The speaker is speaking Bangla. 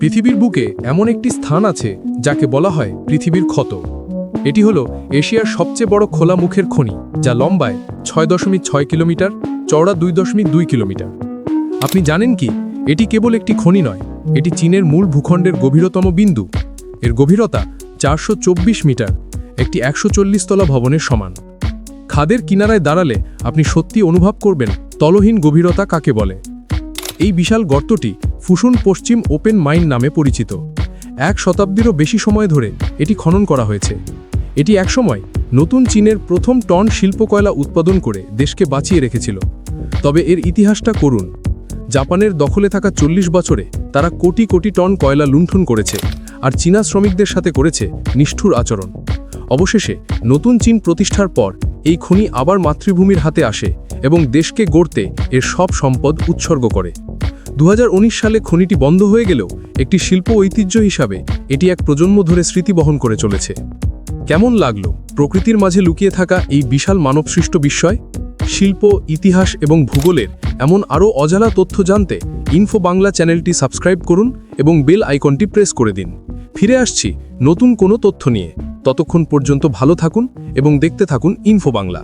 পৃথিবীর বুকে এমন একটি স্থান আছে যাকে বলা হয় পৃথিবীর ক্ষত। এটি হলো এশিয়ার সবচেয়ে বড় খোলা মুখের খনি, যা লম্বায় ছয় দশমিক ছয় কিলোমিটার, চওড়া দুই দশমিক দুই কিলোমিটার। আপনি জানেন কি? এটি কেবল একটি খনি নয়, এটি চীনের মূল ভূখণ্ডের গভীরতম বিন্দু। এর গভীরতা চারশো চব্বিশ মিটার, একটি একশো তলা ভবনের সমান। খাদের কিনারায় দাঁড়ালে আপনি সত্যি অনুভব করবেন তলহীন গভীরতা কাকে বলে। এই বিশাল গর্তটি ফুসুন পশ্চিম ওপেন মাইন নামে পরিচিত। এক শতাব্দীরও বেশি সময় ধরে এটি খনন করা হয়েছে। এটি একসময় নতুন চীনের প্রথম টন শিল্প কয়লা উৎপাদন করে দেশকে বাঁচিয়ে রেখেছিল। তবে এর ইতিহাসটা করুন। জাপানের দখলে থাকা চল্লিশ বছরে তারা কোটি কোটি টন কয়লা লুণ্ঠন করেছে আর চীনা শ্রমিকদের সাথে করেছে নিষ্ঠুর আচরণ। অবশেষে নতুন চীন প্রতিষ্ঠার পর এই খনি আবার মাতৃভূমির হাতে আসে এবং দেশকে গড়তে এর সব সম্পদ উৎসর্গ করে। দু হাজার উনিশ সালে খনিটি বন্ধ হয়ে গেলেও একটি শিল্প ঐতিহ্য হিসাবে এটি এক প্রজন্ম ধরে স্মৃতি বহন করে চলেছে। কেমন লাগল প্রকৃতির মাঝে লুকিয়ে থাকা এই বিশাল মানবসৃষ্ট বিস্ময়? শিল্প, ইতিহাস এবং ভূগোলের এমন আরও অজানা তথ্য জানতে ইনফো বাংলা চ্যানেলটি সাবস্ক্রাইব করুন এবং বেল আইকনটি প্রেস করে দিন। ফিরে আসছি নতুন কোনো তথ্য নিয়ে। ততক্ষণ পর্যন্ত ভালো থাকুন এবং দেখতে থাকুন ইনফো বাংলা